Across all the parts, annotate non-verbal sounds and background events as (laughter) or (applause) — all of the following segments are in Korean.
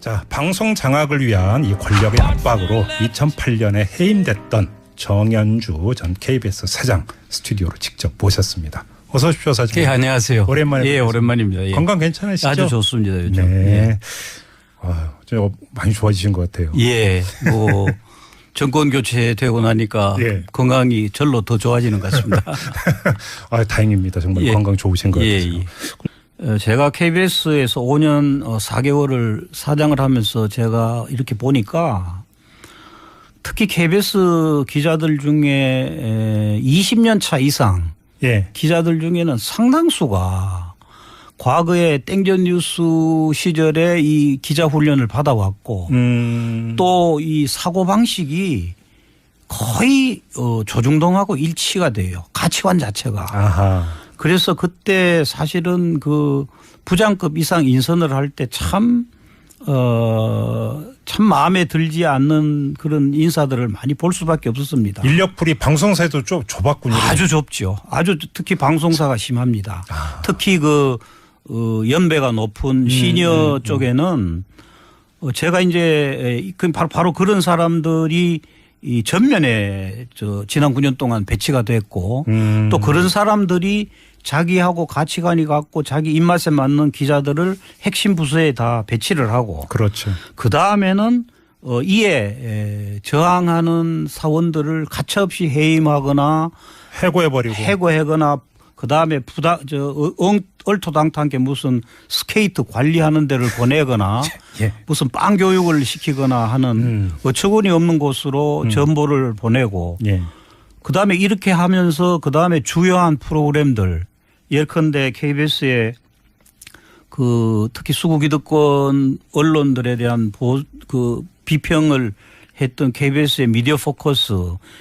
자, 방송 장악을 위한 이 권력의 압박으로 2008년에 해임됐던 정연주 전 KBS 사장 스튜디오로 직접 모셨습니다. 어서 오십시오, 사장님. 예, 안녕하세요. 오랜만에 예, 뵙겠습니다. 오랜만입니다. 예. 건강 괜찮으시죠? 아주 좋습니다, 요즘. 네. 아유, 저 많이 좋아지신 것 같아요. 예, 뭐 (laughs) 정권 교체되고 나니까 예. 건강이 절로 더 좋아지는 것 같습니다. (laughs) 아, 다행입니다. 정말 (laughs) 예. 건강 좋으신 것 예, 같아요. 예. 어, 제가 KBS에서 5년 4개월을 사장을 하면서 제가 이렇게 보니까 특히 KBS 기자들 중에 20년 차 이상 예. 기자들 중에는 상당수가 과거에 땡전 뉴스 시절에 이 기자 훈련을 받아왔고 음. 또이 사고 방식이 거의 어 조중동하고 일치가 돼요. 가치관 자체가. 아하. 그래서 그때 사실은 그 부장급 이상 인선을 할 때 참 어, 참 마음에 들지 않는 그런 인사들을 많이 볼 수밖에 없었습니다. 인력풀이 방송사에도 좀 좁았군요. 아주 좁죠. 아주 특히 방송사가 심합니다. 아. 특히 그 어, 연배가 높은 시니어 음, 쪽에는 어, 제가 이제 그 바로 바로 그런 사람들이 이 전면에 저 지난 9년 동안 배치가 됐고 음. 또 그런 사람들이 자기하고 가치관이 같고 자기 입맛에 맞는 기자들을 핵심 부서에 다 배치를 하고 그렇죠. 그 다음에는 어, 이에 에, 저항하는 사원들을 가차없이 해임하거나 해고해버리고. 해고하거나 그 다음에 부다 저 어, 엉, 얼토당토하게 무슨 스케이트 관리하는 데를 보내거나 (laughs) 예. 무슨 빵 교육을 시키거나 하는 음. 어처구니 없는 곳으로 전보를 보내고 예. 그 다음에 이렇게 하면서 그 다음에 주요한 프로그램들 예컨대 KBS의 그 특히 수구기득권 언론들에 대한 보, 그 비평을 했던 KBS의 미디어 포커스,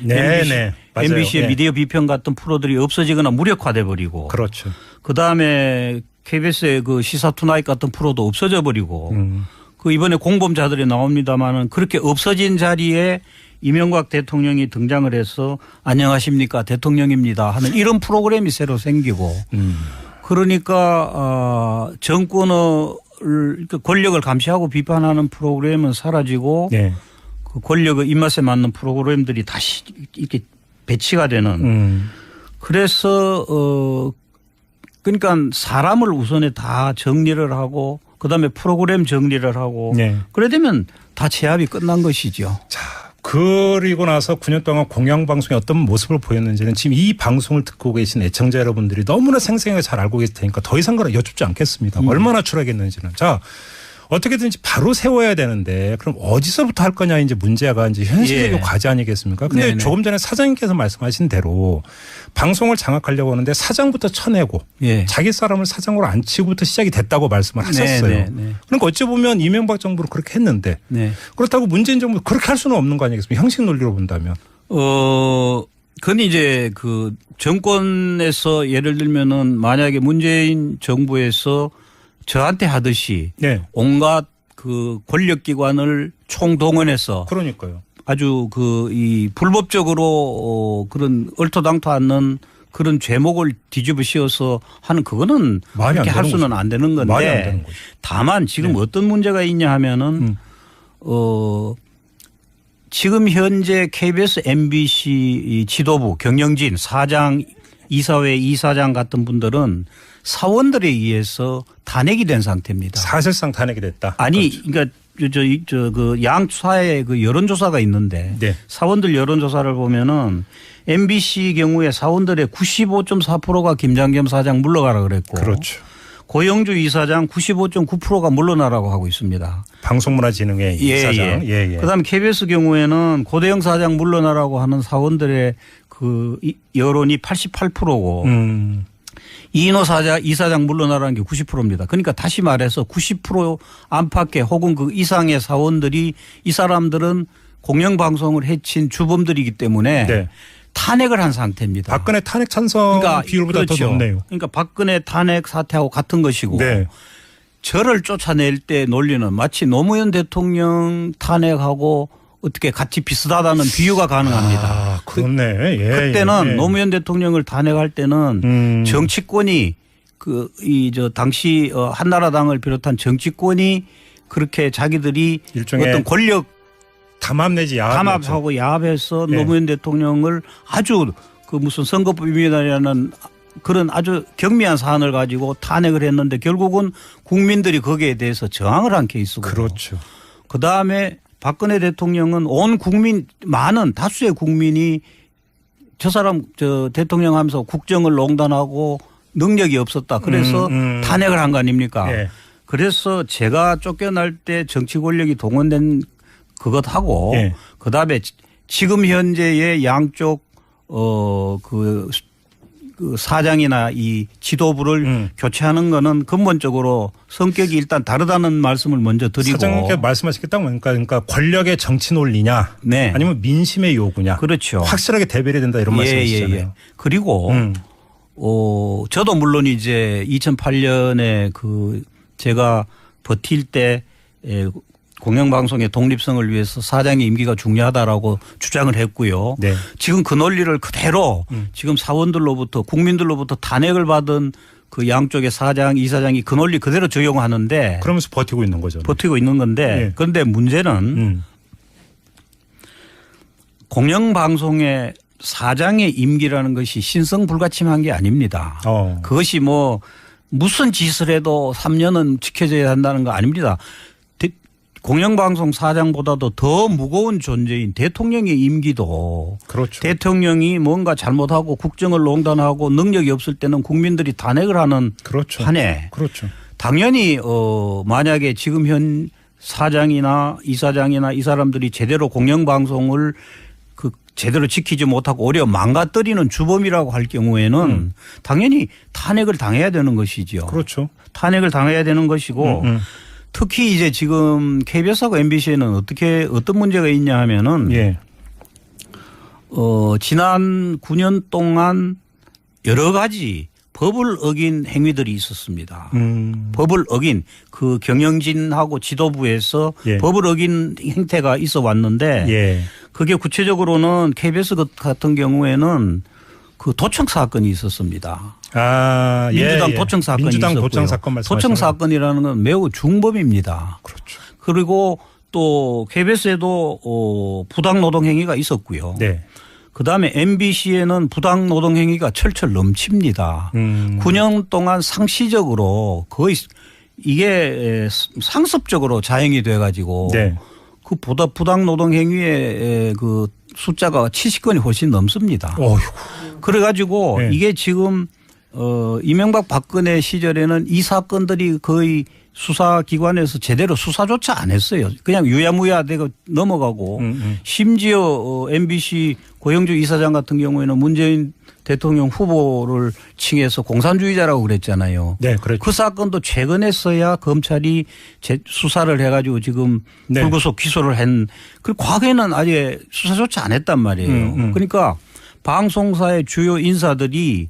네, MBC, 네. 맞아요. MBC의 예. 미디어 비평 같은 프로들이 없어지거나 무력화돼 버리고 그렇죠. 그 다음에 KBS의 그 시사 투나잇 같은 프로도 없어져 버리고 음. 그 이번에 공범자들이 나옵니다마는 그렇게 없어진 자리에 이명박 대통령이 등장을 해서 안녕하십니까 대통령입니다 하는 이런 프로그램이 새로 생기고 음. 그러니까 어 정권을 그 권력을 감시하고 비판하는 프로그램은 사라지고 예. 그 권력의 입맛에 맞는 프로그램들이 다시 이렇게 배치가 되는 음. 그래서 어 그러니까 사람을 우선에 다 정리를 하고 그다음에 프로그램 정리를 하고 네. 그래 되면 다 제압이 끝난 것이죠. 자, 그리고 나서 9년 동안 공영방송이 어떤 모습을 보였는지는 지금 이 방송을 듣고 계신 애청자 여러분들이 너무나 생생하게 잘 알고 계실 테니까 더 이상 그런 여쭙지 않겠습니다. 얼마나 추락했는지는. 자, 어떻게든지 바로 세워야 되는데 그럼 어디서부터 할 거냐 이제 문제가 이제 현실적인 예. 과제 아니겠습니까? 근데 네네. 조금 전에 사장님께서 말씀하신 대로 방송을 장악하려고 하는데 사장부터 쳐내고 예. 자기 사람을 사장으로 앉히고부터 시작이 됐다고 말씀을 하셨어요. 네, 네. 그러니까 어찌 보면 이명박 정부를 그렇게 했는데 네. 그렇다고 문재인 정부 그렇게 할 수는 없는 거 아니겠습니까? 형식 논리로 본다면. 어, 그건 이제 그 정권에서 예를 들면은 만약에 문재인 정부에서 저한테 하듯이 네. 온갖 그 권력기관을 총동원해서 그러니까요. 아주 그 이 불법적으로 어 그런 얼토당토 않는 그런 죄목을 뒤집어 씌워서 하는 그거는 그렇게 할 수는 거죠. 안 되는 건데 말이 안 되는 거죠. 다만 지금 네. 어떤 문제가 있냐 하면은 음. 어 지금 현재 KBS, MBC 이 지도부 경영진 사장 이사회 이사장 같은 분들은 사원들에 의해서 탄핵이 된 상태입니다. 사실상 탄핵이 됐다. 아니, 그렇죠. 그러니까 저저그 양사의 그 여론조사가 있는데 네. 사원들 여론조사를 보면은 MBC 경우에 사원들의 95.4%가 김장겸 사장 물러가라 그랬고 그렇죠. 고영주 이사장 95.9%가 물러나라고 하고 있습니다. 방송문화진흥회 이사장. 예, 예. 그다음에 KBS 경우에는 고대영 사장 물러나라고 하는 사원들의 그 이- 여론이 88%고 음. 이인호 사장, 이사장 물러나라는 게 90%입니다. 그러니까 다시 말해서 90% 안팎의 혹은 그 이상의 사원들이 이 사람들은 공영방송을 해친 주범들이기 때문에 네. 탄핵을 한 상태입니다. 박근혜 탄핵 찬성 비율보다 더 높네요. 그러니까 박근혜 탄핵 사태하고 같은 것이고 네. 저를 쫓아낼 때 논리는 마치 노무현 대통령 탄핵하고 어떻게 같이 비슷하다는 비유가 가능합니다. 아, 그렇네. 예, 그때는 예, 예. 노무현 대통령을 탄핵할 때는 음. 정치권이 그 이 저 당시 어 한나라당을 비롯한 정치권이 그렇게 자기들이 어떤 권력 담합 내지 야합 담합하고 야합해서 네. 노무현 대통령을 아주 그 무슨 선거법 위반이라는 그런 아주 경미한 사안을 가지고 탄핵을 했는데 결국은 국민들이 거기에 대해서 저항을 한 케이스고 그렇죠. 그 다음에 박근혜 대통령은 온 국민 많은 다수의 국민이 저 사람 저 대통령 하면서 국정을 농단하고 능력이 없었다. 그래서 음, 음. 탄핵을 한 거 아닙니까? 예. 그래서 제가 쫓겨날 때 정치 권력이 동원된 그것하고 예. 그 다음에 지금 현재의 양쪽 어그 그 사장이나 이 지도부를 음. 교체하는 거는 근본적으로 성격이 일단 다르다는 말씀을 먼저 드리고 사장님께 말씀하신 게딱 뭡니까? 그러니까 권력의 정치 논리냐, 네. 아니면 민심의 요구냐, 그렇죠. 확실하게 대별해야 된다 이런 말씀이시잖아요. 그리고 음. 어 저도 물론 이제 2008년에 그 제가 버틸 때 에, 공영방송의 독립성을 위해서 사장의 임기가 중요하다라고 주장을 했고요. 네. 지금 그 논리를 그대로 음. 지금 사원들로부터 국민들로부터 탄핵을 받은 그 양쪽의 사장, 이사장이 그 논리 그대로 적용하는데 그러면서 버티고 있는 거죠. 버티고 있는 건데 네. 그런데 문제는 음. 공영방송의 사장의 임기라는 것이 신성 불가침한 게 아닙니다. 어. 그것이 뭐 무슨 짓을 해도 3년은 지켜져야 한다는 거 아닙니다. 대- 공영방송 사장보다도 더 무거운 존재인 대통령의 임기도 그렇죠. 대통령이 뭔가 잘못하고 국정을 농단하고 능력이 없을 때는 국민들이 탄핵을 하는 그렇죠. 판에 그렇죠. 당연히 어 만약에 지금 현 사장이나 이사장이나 이 사람들이 제대로 공영방송을 그 제대로 지키지 못하고 오히려 망가뜨리는 주범이라고 할 경우에는 당연히 탄핵을 당해야 되는 것이죠. 그렇죠. 탄핵을 당해야 되는 것이고 음, 음. 특히 이제 지금 KBS하고 MBC에는 어떻게 어떤 문제가 있냐 하면은 예. 어 지난 9년 동안 여러 가지 법을 어긴 행위들이 있었습니다. 음. 법을 어긴 그 경영진하고 지도부에서 예. 법을 어긴 행태가 있어 왔는데 예. 그게 구체적으로는 KBS 같은 경우에는 그 도청 사건이 있었습니다. 아, 예, 민주당 예. 도청 사건이 민주당 있었고요. 도청 사건 도청? 사건이라는 건 매우 중범입니다. 그렇죠. 그리고 또 KBS에도 어 부당 노동 행위가 있었고요. 네. 그다음에 MBC에는 부당 노동 행위가 철철 넘칩니다. 음. 9년 동안 상시적으로 거의 이게 상습적으로 자행이 돼 가지고 네. 그 보다 부당 노동 행위의 그 숫자가 70건이 훨씬 넘습니다. 어휴. 그래 가지고 네. 이게 지금 어 이명박 박근혜 시절에는 이 사건들이 거의 수사기관에서 제대로 수사조차 안 했어요. 그냥 유야무야 되고 넘어가고 음, 음. 심지어 어, MBC 고영주 이사장 같은 경우에는 문재인 대통령 후보를 칭해서 공산주의자라고 그랬잖아요. 네, 그렇죠. 그 사건도 최근에서야 검찰이 재- 수사를 해가지고 지금 네. 불구속 기소를 한. 그 과거에는 아예 수사조차 안 했단 말이에요. 음, 음. 그러니까 방송사의 주요 인사들이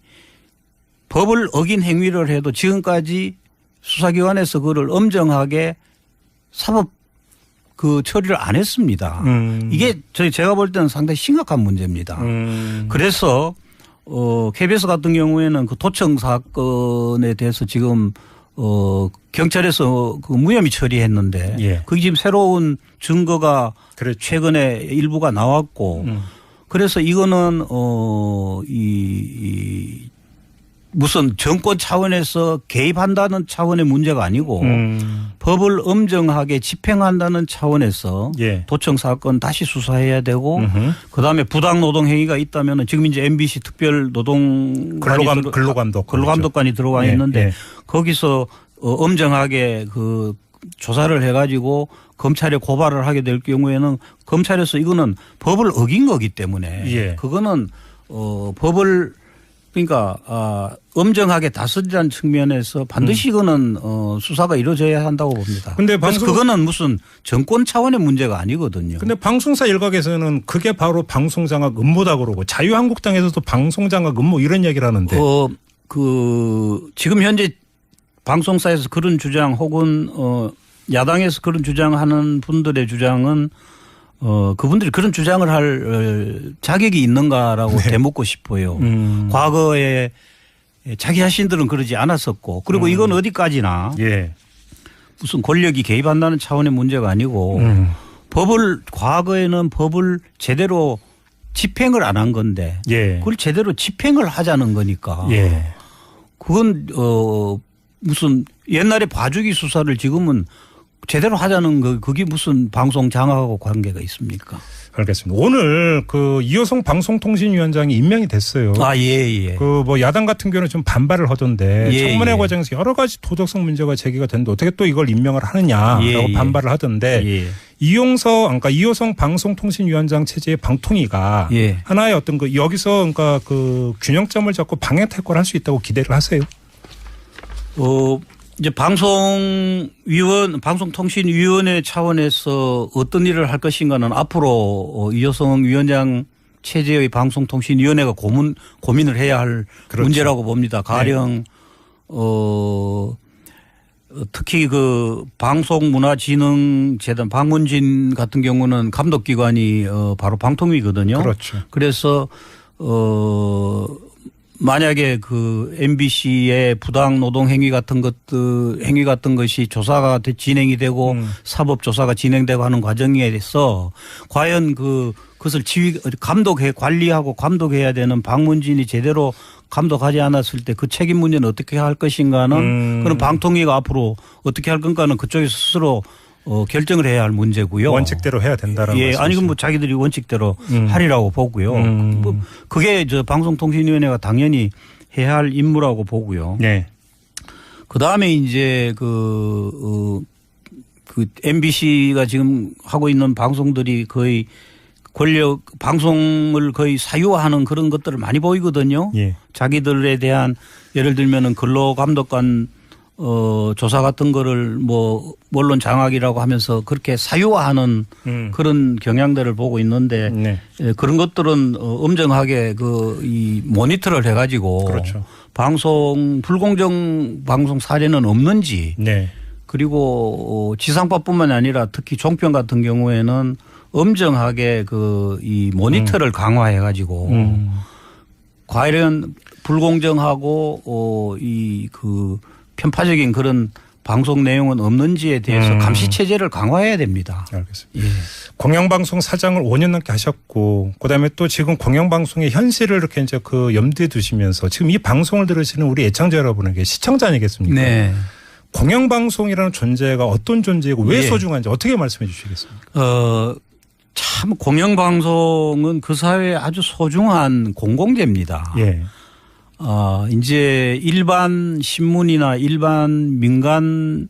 법을 어긴 행위를 해도 지금까지 수사기관에서 그를 엄정하게 사법 그 처리를 안 했습니다. 음. 이게 저희 제가 볼 때는 상당히 심각한 문제입니다. 음. 그래서 어 KBS 같은 경우에는 그 도청 사건에 대해서 지금 어 경찰에서 그 무혐의 처리했는데 예. 그게 지금 새로운 증거가 그렇죠. 최근에 일부가 나왔고 음. 그래서 이거는 어 이 이 무슨 정권 차원에서 개입한다는 차원의 문제가 아니고 음. 법을 엄정하게 집행한다는 차원에서 예. 도청 사건 다시 수사해야 되고 음흠. 그다음에 부당 노동 행위가 있다면 지금 이제 MBC 특별 노동 근로감, 근로감독. 근로감독관이 들어가 예, 있는데 예. 거기서 어, 엄정하게 그 조사를 해가지고 검찰에 고발을 하게 될 경우에는 검찰에서 이거는 법을 어긴 거기 때문에 예. 그거는 어 법을 그러니까 아 엄정하게 다스리라는 측면에서 반드시 이거는 어 수사가 이루어져야 한다고 봅니다. 음. 근데 방송- 그거는 무슨 정권 차원의 문제가 아니거든요. 근데 방송사 일각에서는 그게 바로 방송장악 음모다 그러고 자유한국당에서도 방송장악 음모 이런 얘기를 하는데. 어, 그, 지금 현재 방송사에서 그런 주장 혹은 어, 야당에서 그런 주장하는 분들의 주장은 어, 그분들이 그런 주장을 할 어, 자격이 있는가라고 되묻고 싶어요. 네. 음. 과거에 예, 자기 자신들은 그러지 않았었고 그리고 음. 이건 어디까지나 예. 무슨 권력이 개입한다는 차원의 문제가 아니고 음. 법을 과거에는 법을 제대로 집행을 안 한 건데 예. 그걸 제대로 집행을 하자는 거니까 예. 그건 어 무슨 옛날에 봐주기 수사를 지금은 제대로 하자는 그 그게 무슨 방송 장악하고 관계가 있습니까? 알겠습니다. 오늘 그 이호성 방송통신위원장이 임명이 됐어요. 아 예 예. 그 뭐 야당 같은 경우는 좀 반발을 하던데 예, 청문회 예. 과정에서 여러 가지 도덕성 문제가 제기가 됐는데 어떻게 또 이걸 임명을 하느냐라고 예, 예. 반발을 하던데 예. 이용서 그러니까 이호성 방송통신위원장 체제의 방통위가 예. 하나의 어떤 그 여기서 그러니까 그 균형점을 잡고 방향탈과를 할수 있다고 기대를 하세요. 어 이제 방송위원 방송통신위원회 차원에서 어떤 일을 할 것인가는 앞으로 어, 이효성 위원장 체제의 방송통신위원회가 고민 고민을 해야 할 그렇죠. 문제라고 봅니다. 가령 어 어, 특히 그 방송문화진흥재단 방문진 같은 경우는 감독기관이 어 바로 방통위거든요. 그렇죠. 그래서 어 만약에 그 MBC의 부당 노동 행위 같은 것들 행위 같은 것이 조사가 되- 진행이 되고 음. 사법 조사가 진행되고 하는 과정에 대해서 과연 그 그것을 지휘 감독해 관리하고 감독해야 되는 방문진이 제대로 감독하지 않았을 때 그 책임 문제는 어떻게 할 것인가는 음. 그런 방통위가 앞으로 어떻게 할 건가는 그쪽에서 스스로 어 결정을 해야 할 문제고요. 원칙대로 해야 된다라는 예, 아니. 그뭐 자기들이 원칙대로 음. 하리라고 보고요. 음. 뭐 그게 저 방송통신위원회가 당연히 해야 할 임무라고 보고요. 네. 그 다음에 이제 그, 어, 그 MBC가 지금 하고 있는 방송들이 거의 권력 방송을 거의 사유화하는 그런 것들을 많이 보이거든요. 예. 자기들에 대한 예를 들면은 근로 감독관 어 조사 같은 거를 뭐 언론 장악이라고 하면서 그렇게 사유화하는 음. 그런 경향들을 보고 있는데 네. 예, 그런 것들은 어, 엄정하게 그 이 모니터를 해가지고 그렇죠. 방송 불공정 방송 사례는 없는지 네. 그리고 어, 지상파뿐만 아니라 특히 종편 같은 경우에는 엄정하게 그 이 모니터를 강화해 가지고 음. 과연 불공정하고 어이 그 편파적인 그런 방송 내용은 없는지에 대해서 음. 감시 체제를 강화해야 됩니다. 알겠습니다. 예. 공영방송 사장을 5년 넘게 하셨고 그다음에 또 지금 공영방송의 현실을 이렇게 이제 그 염두에 두시면서 지금 이 방송을 들으시는 우리 애청자 여러분에게 시청자 아니겠습니까? 네. 공영방송이라는 존재가 어떤 존재이고 왜 예. 소중한지 어떻게 말씀해 주시겠습니까? 어, 참 공영방송은 그 사회에 아주 소중한 공공재입니다. 예. 어, 이제 일반 신문이나 일반 민간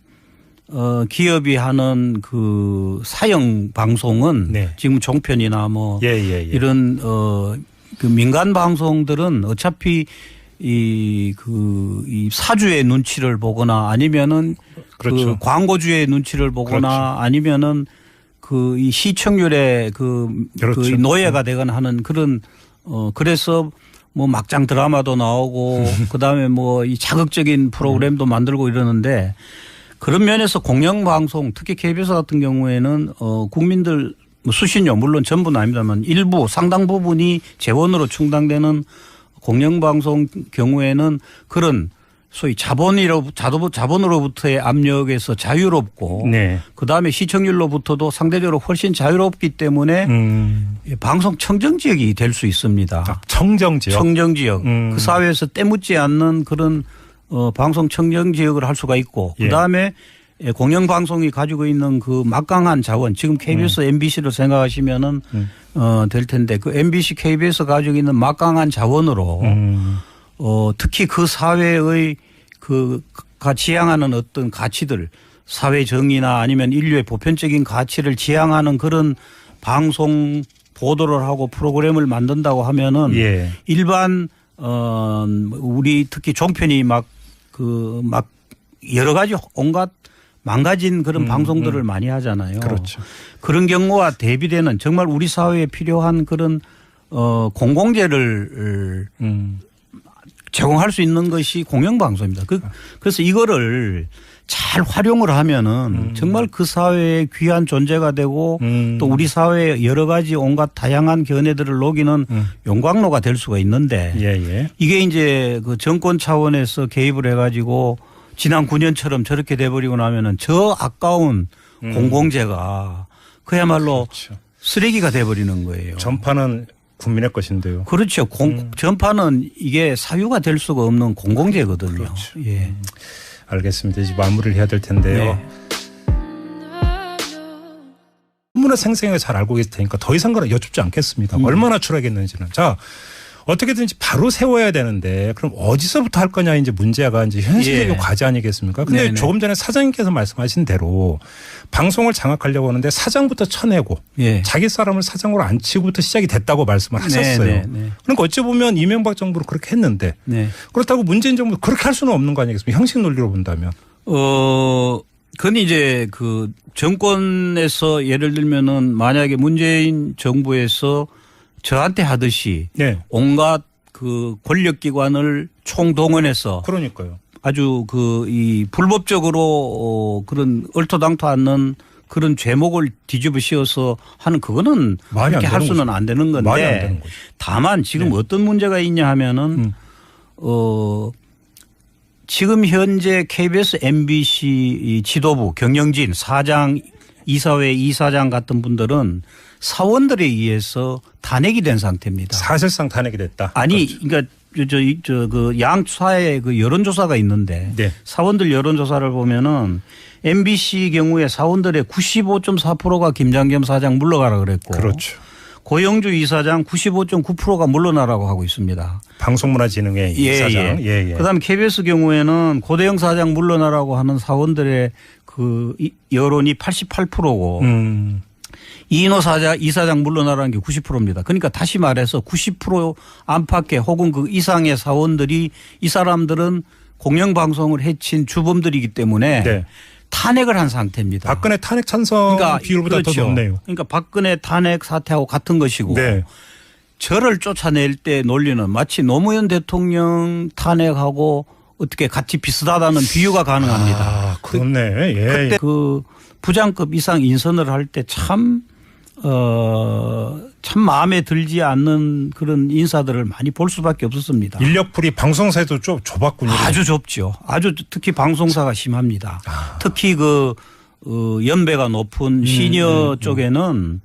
어, 기업이 하는 그 사형 방송은 네. 지금 종편이나 뭐 예, 예, 예. 이런 어, 그 민간 방송들은 어차피 이, 그, 이 사주의 눈치를 보거나 아니면은 그렇죠. 그 광고주의 눈치를 보거나 그렇죠. 아니면은 그 이 시청률에 그, 그렇죠. 그 노예가 되거나 하는 그런 어, 그래서 뭐 막장 드라마도 나오고 (laughs) 그다음에 뭐 이 자극적인 프로그램도 만들고 이러는데 그런 면에서 공영방송 특히 KBS 같은 경우에는 어 국민들 뭐 수신료 물론 전부는 아닙니다만 일부 상당 부분이 재원으로 충당되는 공영방송 경우에는 그런 소위 자본이로 자도- 자본으로부터의 압력에서 자유롭고 네. 그다음에 시청률로부터도 상대적으로 훨씬 자유롭기 때문에 음. 방송 청정 지역이 될 수 있습니다. 아, 청정 지역. 청정 지역 음. 그 사회에서 때묻지 않는 그런 어 방송 청정 지역을 할 수가 있고 예. 그다음에 예, 공영 방송이 가지고 있는 그 막강한 자원 지금 KBS, MBC를 생각하시면은 음. 어 될 텐데 그 MBC, KBS 가지고 있는 막강한 자원으로 음. 어 특히 그 사회의 그가 지향하는 어떤 가치들 사회 정의나 아니면 인류의 보편적인 가치를 지향하는 그런 방송 보도를 하고 프로그램을 만든다고 하면은 예. 일반 어 우리 특히 종편이 막 그 막 여러 가지 온갖 망가진 그런 음, 방송들을 음. 많이 하잖아요. 그렇죠. 그런 경우와 대비되는 정말 우리 사회에 필요한 그런 어 공공재를 음. 제공할 수 있는 것이 공영방송입니다. 그, 그래서 이거를 잘 활용을 하면은 음. 정말 그 사회의 귀한 존재가 되고 음. 또 우리 사회의 여러 가지 온갖 다양한 견해들을 녹이는 음. 용광로가 될 수가 있는데 예, 예. 이게 이제 그 정권 차원에서 개입을 해 가지고 지난 9년처럼 저렇게 돼버리고 나면은 저 아까운 공공재가 그야말로 음. 그렇죠. 쓰레기가 돼버리는 거예요. 전파는 국민의 것인데요. 그렇죠. 공, 음. 전파는 이게 사유가 될 수가 없는 공공재거든요. 그렇죠. 예. 알겠습니다. 이제 마무리를 해야 될 텐데요. 네. 너무나 생생하게 잘 알고 계실 테니까 더 이상 그런 여쭙지 않겠습니다. 음. 얼마나 추락했는지는. 자, 어떻게든지 바로 세워야 되는데 그럼 어디서부터 할 거냐 이제 문제가 이제 현실적인 예. 과제 아니겠습니까? 근데 네네. 조금 전에 사장님께서 말씀하신 대로 방송을 장악하려고 하는데 사장부터 쳐내고 예. 자기 사람을 사장으로 안 치고부터 시작이 됐다고 말씀을 하셨어요. 네, 네, 네. 그러니까 어찌 보면 이명박 정부로 그렇게 했는데 네. 그렇다고 문재인 정부 그렇게 할 수는 없는 거 아니겠습니까? 형식 논리로 본다면. 어, 그건 이제 그 정권에서 예를 들면은 만약에 문재인 정부에서 저한테 하듯이 네. 온갖 그 권력기관을 총동원해서 그러니까요. 아주 그 이 불법적으로 어 그런 얼토당토 않는 그런 죄목을 뒤집어 씌워서 하는 그거는 그렇게 할 수는 거죠. 안 되는 건데 말이 안 되는 거죠. 다만 지금 어떤 문제가 있냐 하면은 음. 어 지금 현재 KBS, MBC 이 지도부 경영진 사장 이사회 이사장 같은 분들은 사원들에 의해서 탄핵이 된 상태입니다. 사실상 탄핵이 됐다. 아니, 그렇죠. 그러니까 저저그 양 사의 그 여론조사가 있는데 네. 사원들 여론조사를 보면은 MBC 경우에 사원들의 95.4%가 김장겸 사장 물러가라 그랬고 그렇죠. 고영주 이사장 95.9%가 물러나라고 하고 있습니다. 방송문화진흥회 이사장. 예, 예. 그다음에 KBS 경우에는 고대영 사장 물러나라고 하는 사원들의 그 이- 여론이 88%고 음. 이인호 사장, 이사장 물러나라는 게 90%입니다. 그러니까 다시 말해서 90% 안팎의 혹은 그 이상의 사원들이 이 사람들은 공영방송을 해친 주범들이기 때문에 네. 탄핵을 한 상태입니다. 박근혜 탄핵 찬성 비율보다 더 높네요. 그러니까 박근혜 탄핵 사태하고 같은 것이고 네. 저를 쫓아낼 때 논리는 마치 노무현 대통령 탄핵하고 어떻게 같이 비슷하다는 비유가 가능합니다. 아, 그렇네. 예. 그때 예. 그 부장급 이상 인선을 할 때 참, 어, 참 마음에 들지 않는 그런 인사들을 많이 볼 수밖에 없었습니다. 인력풀이 방송사에도 좀 좁았군요. 아주 좁죠. 아주 특히 방송사가 심합니다. 특히 그, 어, 연배가 높은 시니어 쪽에는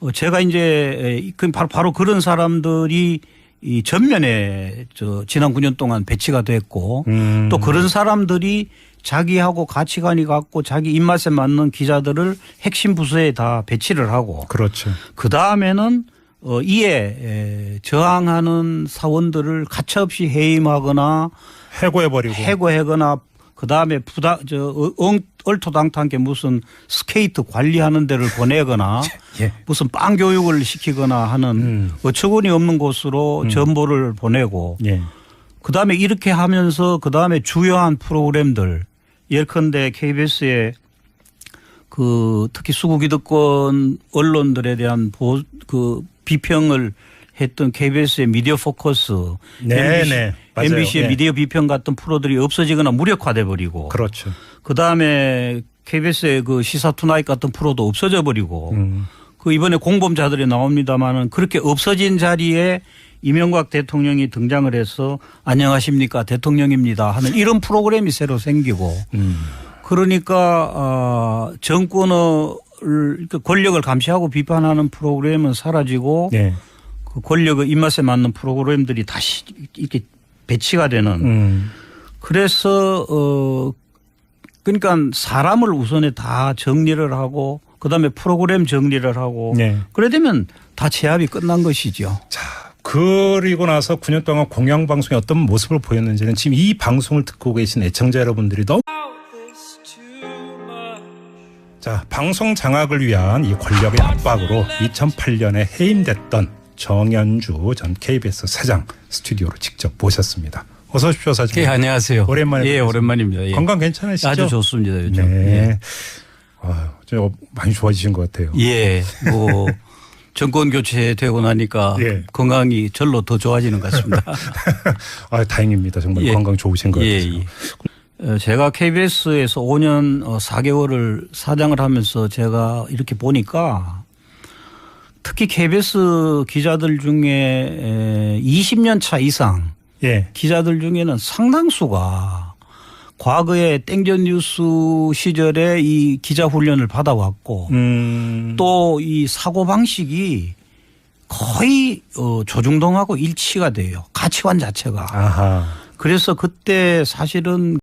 어, 제가 이제 그 바로, 바로 그런 사람들이 이 전면에 저 지난 9년 동안 배치가 됐고 음. 또 그런 사람들이 자기하고 가치관이 같고 자기 입맛에 맞는 기자들을 핵심 부서에 다 배치를 하고 그렇죠. 그 다음에는 어 이에 에, 저항하는 사원들을 가차없이 해임하거나 해고해버리고. 해고하거나 그 다음에 부다 저 어, 엉, 얼토당토한 게 무슨 스케이트 관리하는 데를 보내거나 (laughs) 예. 무슨 빵 교육을 시키거나 하는 음. 어처구니 없는 곳으로 전보를 보내고 예. 그 다음에 이렇게 하면서 그 다음에 주요한 프로그램들 예컨대 KBS의 그 특히 수구기득권 언론들에 대한 보, 그 비평을 했던 KBS의 미디어 포커스, 네, MBC, 네. MBC의 네. 미디어 비평 같은 프로들이 없어지거나 무력화돼 버리고 그렇죠. 그 다음에 KBS의 그 시사 투나잇 같은 프로도 없어져 버리고 음. 그 이번에 공범자들이 나옵니다마는 그렇게 없어진 자리에 이명박 대통령이 등장을 해서 안녕하십니까 대통령입니다 하는 이런 프로그램이 새로 생기고 음. 그러니까 어 정권을 그 권력을 감시하고 비판하는 프로그램은 사라지고 네. 그 권력의 입맛에 맞는 프로그램들이 다시 이렇게 배치가 되는 음. 그래서 어 그러니까 사람을 우선에 다 정리를 하고 그다음에 프로그램 정리를 하고 네. 그래 되면 다 제압이 끝난 것이죠. 자, 그리고 나서 9년 동안 공영 방송이 어떤 모습을 보였는지는 지금 이 방송을 듣고 계신 애청자 여러분들이 너무 자, 방송 장악을 위한 이 권력의 압박으로 2008년에 해임됐던 정연주 전 KBS 사장 스튜디오로 직접 모셨습니다. 어서 오십시오, 사장님. 예, 안녕하세요. 오랜만에 예. 오랜만입니다. 예. 건강 괜찮으시죠? 아주 좋습니다, 요즘. 네. 아유, 저 많이 좋아지신 것 같아요. 예. 뭐 (laughs) 정권 교체되고 나니까 예. 건강이 절로 더 좋아지는 것 같습니다. (laughs) 아, 다행입니다. 정말 예. 건강 좋으신 것 예, 같아요. 예. 어, 제가 KBS에서 5년 어, 4개월을 사장을 하면서 제가 이렇게 보니까 특히 KBS 기자들 중에 20년 차 이상 예. 기자들 중에는 상당수가 과거에 땡전 뉴스 시절에 이 기자 훈련을 받아왔고 음. 또이 사고 방식이 거의 어, 조중동하고 일치가 돼요. 가치관 자체가. 아하. 그래서 그때 사실은